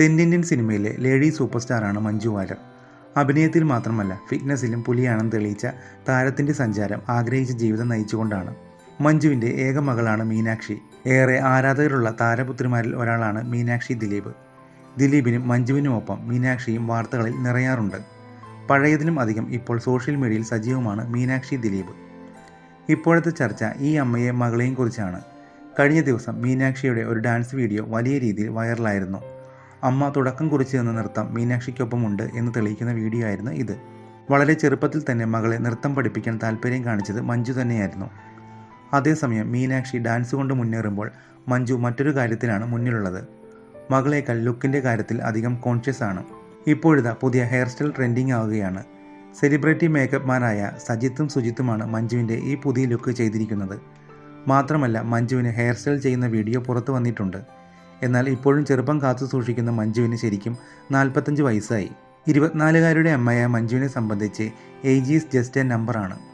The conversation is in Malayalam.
തെന്നിന്ത്യൻ സിനിമയിലെ ലേഡി സൂപ്പർ സ്റ്റാറാണ് മഞ്ജു വാര്യർ. അഭിനയത്തിൽ മാത്രമല്ല ഫിറ്റ്നസ്സിലും പുലിയാണെന്ന് തെളിയിച്ച താരത്തിന്റെ സഞ്ചാരം ആഗ്രഹിച്ച ജീവിതം നയിച്ചുകൊണ്ടാണ്. മഞ്ജുവിന്റെ ഏക മകളാണ് മീനാക്ഷി. ഏറെ ആരാധകരുള്ള താരപുത്രിമാരിൽ ഒരാളാണ് മീനാക്ഷി ദിലീപ്. ദിലീപിനും മഞ്ജുവിനുമൊപ്പം മീനാക്ഷിയും വാർത്തകളിൽ നിറയാറുണ്ട്. പഴയതിലും അധികം ഇപ്പോൾ സോഷ്യൽ മീഡിയയിൽ സജീവമാണ് മീനാക്ഷി ദിലീപ്. ഇപ്പോഴത്തെ ചർച്ച ഈ അമ്മയെ മകളെയും കുറിച്ചാണ്. കഴിഞ്ഞ ദിവസം മീനാക്ഷിയുടെ ഒരു ഡാൻസ് വീഡിയോ വലിയ രീതിയിൽ വൈറലായിരുന്നു. അമ്മ തുടക്കം കുറിച്ചു എന്ന നൃത്തം മീനാക്ഷിക്കൊപ്പമുണ്ട് എന്ന് തെളിയിക്കുന്ന വീഡിയോ ആയിരുന്നു ഇത്. വളരെ ചെറുപ്പത്തിൽ തന്നെ മകളെ നൃത്തം പഠിപ്പിക്കാൻ താല്പര്യം കാണിച്ചത് മഞ്ജു തന്നെയായിരുന്നു. അതേസമയം മീനാക്ഷി ഡാൻസ് കൊണ്ട് മുന്നേറുമ്പോൾ മഞ്ജു മറ്റൊരു കാര്യത്തിലാണ് മുന്നിലുള്ളത്. മകളേക്കാൾ ലുക്കിന്റെ കാര്യത്തിൽ അധികം കോൺഷ്യസ് ആണ്. ഇപ്പോഴിതാ പുതിയ ഹെയർ സ്റ്റൈൽ ട്രെൻഡിങ് ആവുകയാണ്. സെലിബ്രിറ്റി മേക്കപ്പ് മാനായ സജിത്തും സുജിത്തുമാണ് മഞ്ജുവിന്റെ ഈ പുതിയ ലുക്ക് ചെയ്തിരിക്കുന്നത്. മാത്രമല്ല മഞ്ജുവിന് ഹെയർ സ്റ്റൈൽ ചെയ്യുന്ന വീഡിയോ പുറത്തു വന്നിട്ടുണ്ട്. എന്നാൽ ഇപ്പോഴും ചെറുപ്പം കാത്തു സൂക്ഷിക്കുന്ന മഞ്ജുവിന് ശരിക്കും നാൽപ്പത്തഞ്ച് വയസ്സായി. ഇരുപത്തിനാലുകാരുടെ അമ്മയായ മഞ്ജുവിനെ സംബന്ധിച്ച് ഏജ് ഈസ് ജസ്റ്റ് എ നമ്പറാണ്